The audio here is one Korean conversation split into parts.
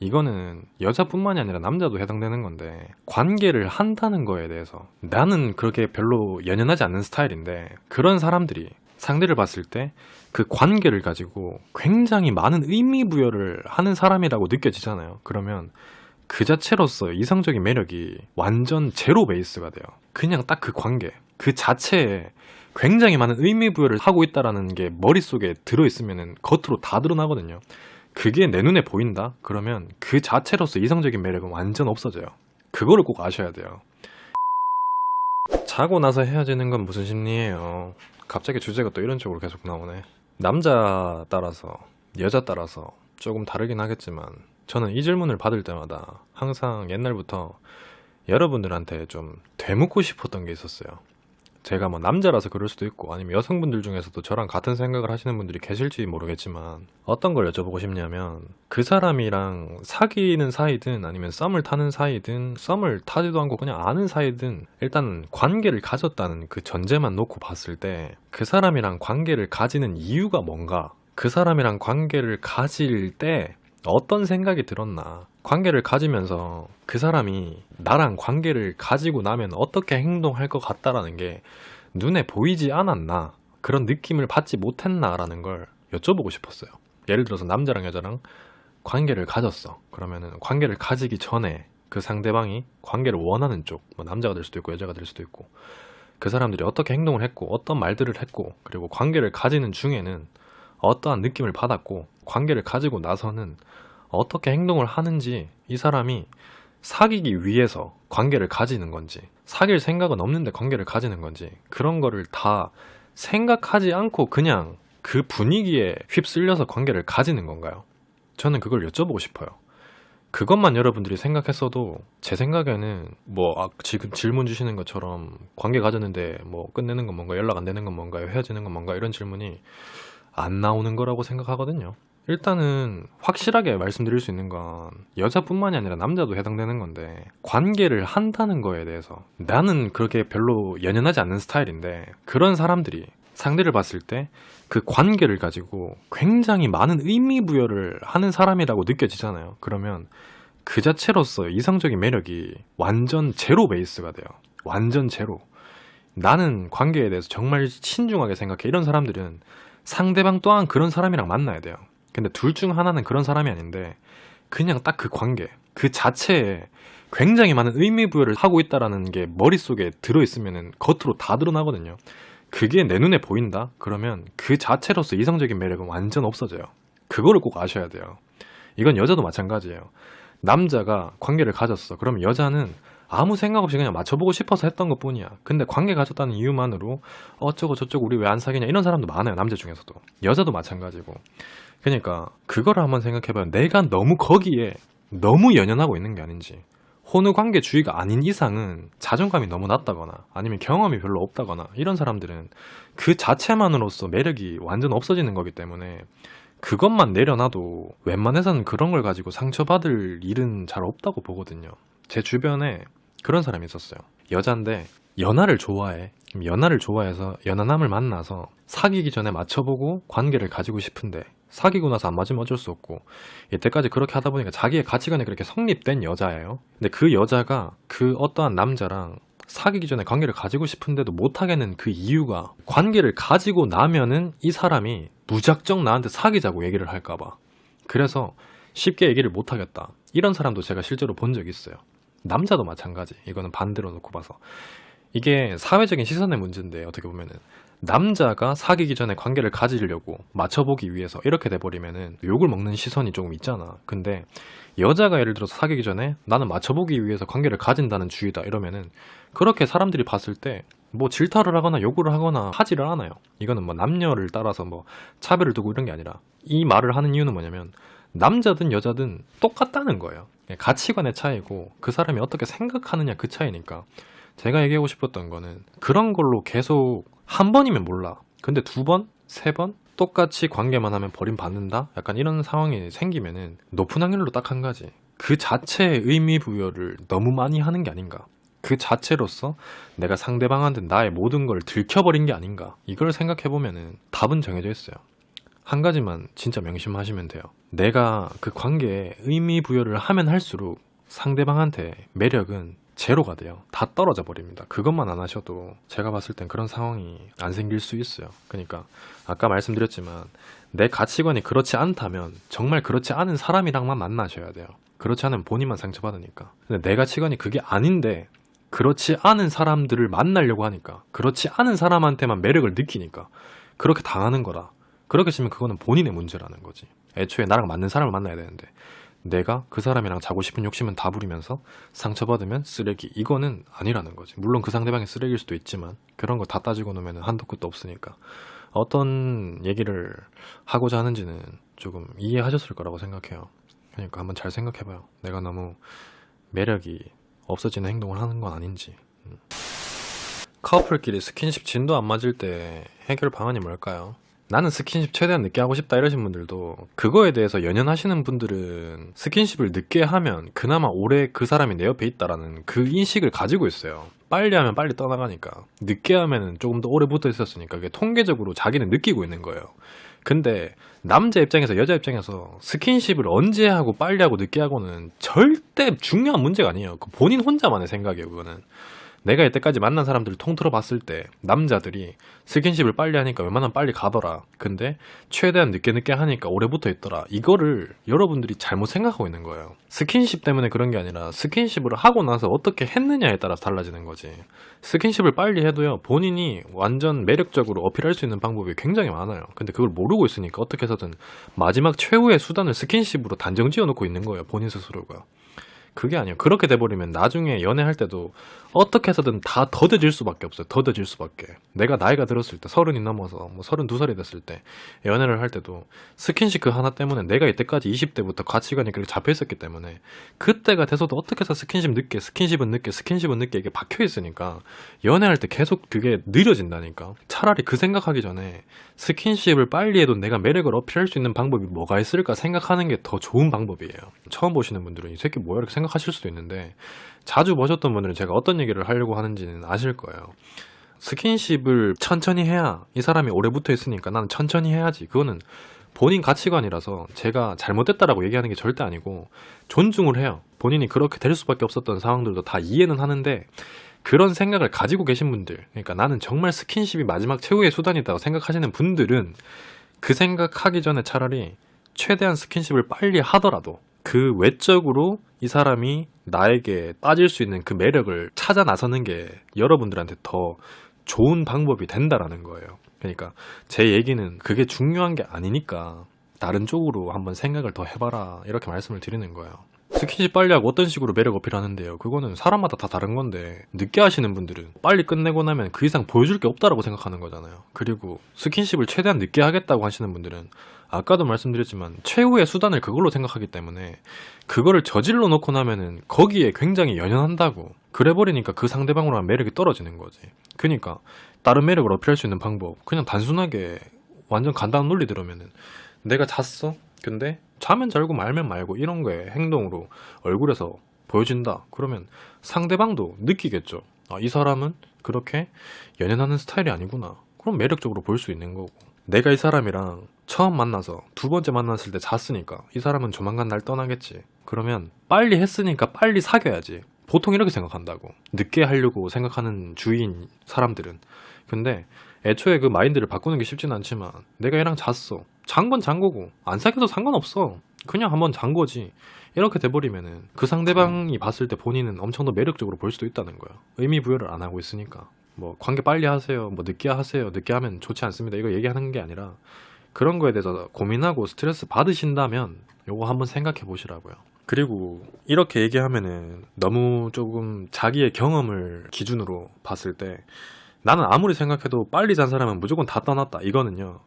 이거는 여자뿐만이 아니라 남자도 해당되는 건데 관계를 한다는 거에 대해서 나는 그렇게 별로 연연하지 않는 스타일인데 그런 사람들이 상대를 봤을 때 그 관계를 가지고 굉장히 많은 의미 부여를 하는 사람이라고 느껴지잖아요. 그러면 그 자체로서 이성적인 매력이 완전 제로 베이스가 돼요. 그냥 딱 그 관계, 그 자체에 굉장히 많은 의미 부여를 하고 있다라는 게 머릿속에 들어 있으면 겉으로 다 드러나거든요. 그게 내 눈에 보인다? 그러면 그 자체로서 이성적인 매력은 완전 없어져요. 그거를 꼭 아셔야 돼요. 자고 나서 헤어지는 건 무슨 심리예요? 갑자기 주제가 또 이런 쪽으로 계속 나오네. 남자 따라서, 여자 따라서 조금 다르긴 하겠지만, 저는 이 질문을 받을 때마다 항상 옛날부터 여러분들한테 좀 되묻고 싶었던 게 있었어요. 제가 뭐 남자라서 그럴 수도 있고 아니면 여성분들 중에서도 저랑 같은 생각을 하시는 분들이 계실지 모르겠지만 어떤 걸 여쭤보고 싶냐면 그 사람이랑 사귀는 사이든 아니면 썸을 타는 사이든 썸을 타지도 않고 그냥 아는 사이든 일단 관계를 가졌다는 그 전제만 놓고 봤을 때 그 사람이랑 관계를 가지는 이유가 뭔가? 그 사람이랑 관계를 가질 때 어떤 생각이 들었나 관계를 가지면서 그 사람이 나랑 관계를 가지고 나면 어떻게 행동할 것 같다라는 게 눈에 보이지 않았나 그런 느낌을 받지 못했나라는 걸 여쭤보고 싶었어요. 예를 들어서 남자랑 여자랑 관계를 가졌어. 그러면은 관계를 가지기 전에 그 상대방이 관계를 원하는 쪽, 뭐 남자가 될 수도 있고 여자가 될 수도 있고 그 사람들이 어떻게 행동을 했고 어떤 말들을 했고 그리고 관계를 가지는 중에는 어떠한 느낌을 받았고 관계를 가지고 나서는 어떻게 행동을 하는지 이 사람이 사귀기 위해서 관계를 가지는 건지 사귈 생각은 없는데 관계를 가지는 건지 그런 거를 다 생각하지 않고 그냥 그 분위기에 휩쓸려서 관계를 가지는 건가요? 저는 그걸 여쭤보고 싶어요. 그것만 여러분들이 생각했어도 제 생각에는 뭐 아, 지금 질문 주시는 것처럼 관계 가졌는데 뭐 끝내는 건 뭔가 연락 안 되는 건 뭔가요 헤어지는 건 뭔가 이런 질문이 안 나오는 거라고 생각하거든요. 일단은 확실하게 말씀드릴 수 있는 건 여자뿐만이 아니라 남자도 해당되는 건데 관계를 한다는 거에 대해서 나는 그렇게 별로 연연하지 않는 스타일인데 그런 사람들이 상대를 봤을 때 그 관계를 가지고 굉장히 많은 의미 부여를 하는 사람이라고 느껴지잖아요. 그러면 그 자체로서 이성적인 매력이 완전 제로 베이스가 돼요. 완전 제로. 나는 관계에 대해서 정말 신중하게 생각해. 이런 사람들은 상대방 또한 그런 사람이랑 만나야 돼요. 근데 둘 중 하나는 그런 사람이 아닌데 그냥 딱 그 관계, 그 자체에 굉장히 많은 의미 부여를 하고 있다라는 게 머릿속에 들어 있으면 겉으로 다 드러나거든요. 그게 내 눈에 보인다? 그러면 그 자체로서 이성적인 매력은 완전 없어져요. 그거를 꼭 아셔야 돼요. 이건 여자도 마찬가지예요. 남자가 관계를 가졌어. 그러면 여자는 아무 생각 없이 그냥 맞춰보고 싶어서 했던 것 뿐이야. 근데 관계 가졌다는 이유만으로 어쩌고 저쩌고 우리 왜 안 사귀냐 이런 사람도 많아요. 남자 중에서도. 여자도 마찬가지고. 그러니까 그거를 한번 생각해봐요. 내가 너무 거기에 너무 연연하고 있는 게 아닌지. 혼우 관계 주의가 아닌 이상은 자존감이 너무 낮다거나 아니면 경험이 별로 없다거나 이런 사람들은 그 자체만으로서 매력이 완전 없어지는 거기 때문에 그것만 내려놔도 웬만해서는 그런 걸 가지고 상처받을 일은 잘 없다고 보거든요. 제 주변에 그런 사람이 있었어요. 여잔데 연하를 좋아해. 연하를 좋아해서 연하남을 만나서 사귀기 전에 맞춰보고 관계를 가지고 싶은데 사귀고 나서 안 맞으면 어쩔 수 없고 이때까지 그렇게 하다 보니까 자기의 가치관이 그렇게 성립된 여자예요. 근데 그 여자가 그 어떠한 남자랑 사귀기 전에 관계를 가지고 싶은데도 못하겠는 그 이유가 관계를 가지고 나면은 이 사람이 무작정 나한테 사귀자고 얘기를 할까봐. 그래서 쉽게 얘기를 못하겠다. 이런 사람도 제가 실제로 본 적이 있어요. 남자도 마찬가지. 이거는 반대로 놓고 봐서. 이게 사회적인 시선의 문제인데 어떻게 보면은 남자가 사귀기 전에 관계를 가지려고 맞춰보기 위해서 이렇게 돼버리면은 욕을 먹는 시선이 조금 있잖아. 근데 여자가 예를 들어서 사귀기 전에 나는 맞춰보기 위해서 관계를 가진다는 주의다 이러면은 그렇게 사람들이 봤을 때 뭐 질타를 하거나 요구를 하거나 하지를 않아요. 이거는 뭐 남녀를 따라서 뭐 차별을 두고 이런 게 아니라 이 말을 하는 이유는 뭐냐면 남자든 여자든 똑같다는 거예요. 가치관의 차이고 그 사람이 어떻게 생각하느냐 그 차이니까 제가 얘기하고 싶었던 거는 그런 걸로 계속 한 번이면 몰라. 근데 두 번, 세 번 똑같이 관계만 하면 버림받는다? 약간 이런 상황이 생기면은 높은 확률로 딱 한 가지. 그 자체의 의미 부여를 너무 많이 하는 게 아닌가. 그 자체로서 내가 상대방한테 나의 모든 걸 들켜버린 게 아닌가. 이걸 생각해보면은 답은 정해져 있어요. 한 가지만 진짜 명심하시면 돼요. 내가 그 관계에 의미 부여를 하면 할수록 상대방한테 매력은 제로가 돼요. 다 떨어져 버립니다. 그것만 안 하셔도 제가 봤을 땐 그런 상황이 안 생길 수 있어요. 그러니까 아까 말씀드렸지만 내 가치관이 그렇지 않다면 정말 그렇지 않은 사람이랑만 만나셔야 돼요. 그렇지 않으면 본인만 상처받으니까. 근데 내 가치관이 그게 아닌데 그렇지 않은 사람들을 만나려고 하니까 그렇지 않은 사람한테만 매력을 느끼니까 그렇게 당하는 거라. 그렇게 치면 그거는 본인의 문제라는 거지. 애초에 나랑 맞는 사람을 만나야 되는데 내가 그 사람이랑 자고 싶은 욕심은 다 부리면서 상처받으면 쓰레기 이거는 아니라는 거지 물론 그 상대방이 쓰레기일 수도 있지만 그런 거 다 따지고 놓으면 한도 끝도 없으니까 어떤 얘기를 하고자 하는지는 조금 이해하셨을 거라고 생각해요 그러니까 한번 잘 생각해봐요 내가 너무 매력이 없어지는 행동을 하는 건 아닌지 음. 커플끼리 스킨십 진도 안 맞을 때 해결 방안이 뭘까요? 나는 스킨십 최대한 늦게 하고 싶다 이러신 분들도 그거에 대해서 연연하시는 분들은 스킨십을 늦게 하면 그나마 오래 그 사람이 내 옆에 있다라는 그 인식을 가지고 있어요. 빨리 하면 빨리 떠나가니까 늦게 하면은 조금 더 오래 붙어 있었으니까 그게 통계적으로 자기는 느끼고 있는 거예요. 근데 남자 입장에서 여자 입장에서 스킨십을 언제 하고 빨리 하고 늦게 하고는 절대 중요한 문제가 아니에요. 그 본인 혼자만의 생각이에요. 그거는. 내가 이때까지 만난 사람들을 통틀어 봤을 때 남자들이 스킨십을 빨리 하니까 웬만하면 빨리 가더라. 근데 최대한 늦게 늦게 하니까 오래 붙어 있더라. 이거를 여러분들이 잘못 생각하고 있는 거예요. 스킨십 때문에 그런 게 아니라 스킨십을 하고 나서 어떻게 했느냐에 따라서 달라지는 거지. 스킨십을 빨리 해도요. 본인이 완전 매력적으로 어필할 수 있는 방법이 굉장히 많아요. 근데 그걸 모르고 있으니까 어떻게 해서든 마지막 최후의 수단을 스킨십으로 단정 지어 놓고 있는 거예요. 본인 스스로가. 그게 아니에요. 그렇게 돼버리면 나중에 연애할 때도 어떻게 해서든 다 더뎌질 수밖에 없어요. 더뎌질 수밖에. 내가 나이가 들었을 때, 서른이 넘어서, 뭐 서른 두 살이 됐을 때, 연애를 할 때도 스킨십 그 하나 때문에 내가 이때까지 20대부터 가치관이 그렇게 잡혀 있었기 때문에 그때가 돼서도 어떻게 해서 스킨십 늦게, 스킨십은 늦게, 스킨십은 늦게 이게 박혀 있으니까 연애할 때 계속 그게 느려진다니까. 차라리 그 생각하기 전에 스킨십을 빨리 해도 내가 매력을 어필할 수 있는 방법이 뭐가 있을까 생각하는 게 더 좋은 방법이에요. 처음 보시는 분들은 이 새끼 뭐야 이렇게 생각 하실 수도 있는데 자주 보셨던 분들은 제가 어떤 얘기를 하려고 하는지는 아실 거예요. 스킨십을 천천히 해야 이 사람이 오래 붙어 있으니까 나는 천천히 해야지. 그거는 본인 가치관이라서 제가 잘못됐다라고 얘기하는 게 절대 아니고 존중을 해요. 본인이 그렇게 될 수밖에 없었던 상황들도 다 이해는 하는데 그런 생각을 가지고 계신 분들, 그러니까 나는 정말 스킨십이 마지막 최후의 수단이다고 생각하시는 분들은 그 생각하기 전에 차라리 최대한 스킨십을 빨리 하더라도 그 외적으로 이 사람이 나에게 빠질 수 있는 그 매력을 찾아 나서는 게 여러분들한테 더 좋은 방법이 된다라는 거예요. 그러니까 제 얘기는 그게 중요한 게 아니니까 다른 쪽으로 한번 생각을 더 해봐라 이렇게 말씀을 드리는 거예요. 스킨십 빨리 하고 어떤 식으로 매력 어필하는데요. 그거는 사람마다 다 다른 건데 늦게 하시는 분들은 빨리 끝내고 나면 그 이상 보여줄 게 없다라고 생각하는 거잖아요. 그리고 스킨십을 최대한 늦게 하겠다고 하시는 분들은 아까도 말씀드렸지만 최후의 수단을 그걸로 생각하기 때문에 그거를 저질러 놓고 나면은 거기에 굉장히 연연한다고 그래 버리니까 그 상대방으로 한 매력이 떨어지는 거지. 그러니까 다른 매력을 어필할 수 있는 방법 그냥 단순하게 완전 간단한 논리 들으면은 내가 잤어. 근데 자면 잘고 말면 말고 이런 거에 행동으로 얼굴에서 보여진다. 그러면 상대방도 느끼겠죠. 아, 이 사람은 그렇게 연연하는 스타일이 아니구나. 그럼 매력적으로 볼 수 있는 거고. 내가 이 사람이랑 처음 만나서 두 번째 만났을 때 잤으니까 이 사람은 조만간 날 떠나겠지. 그러면 빨리 했으니까 빨리 사귀어야지. 보통 이렇게 생각한다고. 늦게 하려고 생각하는 주위인 사람들은. 근데 애초에 그 마인드를 바꾸는 게 쉽진 않지만 내가 얘랑 잤어. 잔 건 잔 거고 안 사귀어도 상관없어. 그냥 한번 잔 거지. 이렇게 돼버리면은 그 상대방이 봤을 때 본인은 엄청 더 매력적으로 볼 수도 있다는 거야. 의미 부여를 안 하고 있으니까. 뭐 관계 빨리 하세요. 뭐 늦게 하세요. 늦게 하면 좋지 않습니다. 이거 얘기하는 게 아니라 그런 거에 대해서 고민하고 스트레스 받으신다면 요거 한번 생각해 보시라고요. 그리고 이렇게 얘기하면은 너무 조금 자기의 경험을 기준으로 봤을 때 나는 아무리 생각해도 빨리 잔 사람은 무조건 다 떠났다. 이거는요.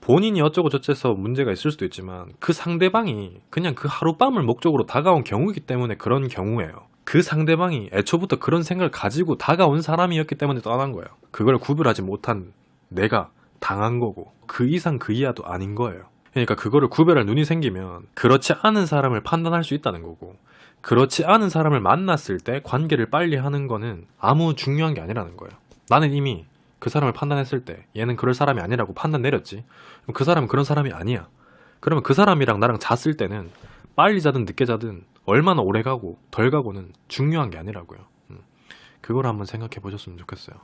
본인이 어쩌고 저쩌서 문제가 있을 수도 있지만 그 상대방이 그냥 그 하룻밤을 목적으로 다가온 경우이기 때문에 그런 경우예요. 그 상대방이 애초부터 그런 생각을 가지고 다가온 사람이었기 때문에 떠난 거예요. 그걸 구별하지 못한 내가 당한 거고 그 이상 그 이하도 아닌 거예요. 그러니까 그거를 구별할 눈이 생기면 그렇지 않은 사람을 판단할 수 있다는 거고 그렇지 않은 사람을 만났을 때 관계를 빨리 하는 거는 아무 중요한 게 아니라는 거예요. 나는 이미 그그 사람을 판단했을 때 얘는 그럴 사람이 아니라고 판단 내렸지. 그 사람은 그런 사람이 아니야. 그러면 그 사람이랑 나랑 잤을 때는 빨리 자든 늦게 자든 얼마나 오래 가고 덜 가고는 중요한 게 아니라고요. 음. 그걸 한번 생각해 보셨으면 좋겠어요.